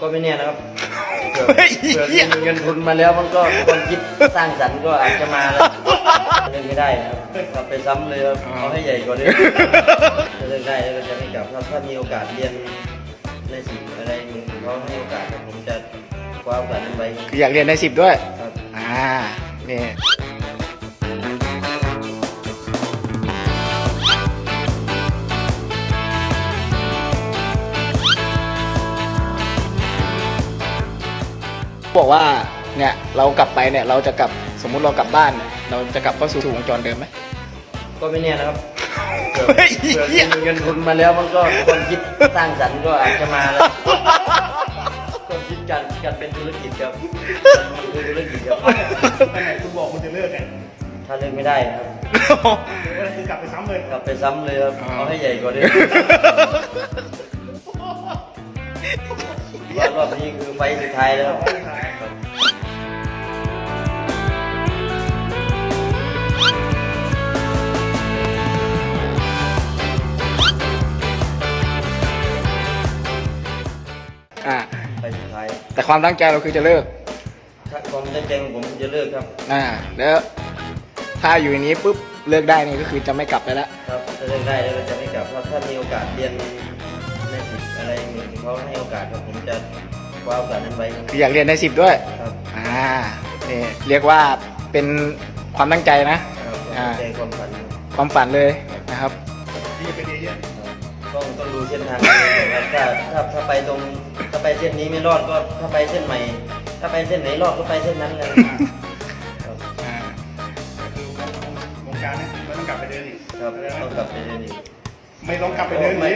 ก็ไม่แน่นะครับเผื่อเฮ้ยเผื่อมีเงินทุนมาแล้วมันก็ความคิดสร้างสรรค์ก็อาจจะมาแล้วเล่นไม่ได้นะครับกลับไปซ้ำเลยครับเอาให้ใหญ่กว่านี้ถ้าเล่นได้แล้วก็จะไม่กลับถ้าถ้ามีโอกาสเรียนในสิ่งอะไรเขาให้โอกาสผมจะคว้าโอกาสนั้นไว้ครับคืออยากเรียนในสิบด้วยครับอ่านี่ บอกว่าเนี่ยเรากลับไปเนี่ยเราจะกลับสมมุติเรากลับบ้านเนี่ยเราจะกลับเข้าสู่วงจรเดิมไหมก็ไม่แน่นะครับเผื่อเฮ้ยเผื่อมีเงินทุนมาแล้วมันก็ความคิดสร้างสรรค์ก็อาจจะมาแล้วความคิดการการเป็นธุรกิจครับเป็นธุรกิจครับตอนไหนคุณบอกคุณจะเลิกไงถ้าเล่นไม่ได้นะครับก็คือกลับไปซ้ำเลยกลับไปซ้ำเลยครับอ๋อเอาให้ใหญ่กว่านี้ ว่ารอบนี้คือไฟล์สุดท้ายแล้วครับครับอ่าไฟล์สุดท้ายแต่ความตั้งใจเราคือจะเลิกถ้าความตั้งใจของผมจะเลิกครับ อ่า แล้วถ้าอยู่อย่างนี้ปุ๊บเลิกได้นี่ก็คือจะไม่กลับไปแล้วครับถ้าเลิกได้แล้วก็จะไม่กลับถ้าถ้ามีโอกาสเรียนในสิ่ง อะไรเขาให้โอกาสครับผมจะคว้าโอกาสนั้นไว้ครับคืออยากเรียนในสิบด้วย ครับอ่านี่เรียกว่าเป็นความตั้งใจนะ ครับอ่า ใจความฝันครับความฝันเลยนะครับนี่เป็นเอเย่นต้องต้องดูเส้นทางครับถ้าถ้าถ้าไปตรงถ้าไปเส้นนี้ไม่รอดก็ถ้าไปเส้นใหม่ ถ้าไปเส้นไหนรอดก็ไปเส้นนั้นเลยครับอ่า คือวงการเนี่ยไม่ต้องกลับไปเดินอีกครับต้องกลับไปเรียนอีก ไม่ต้องกลับไปเดินไหม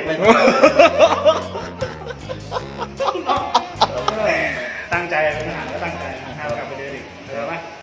ตั้งใจเป็นทหารก็ตั้งใจห้ามกลับไปเดินอีกเข้าใจปะ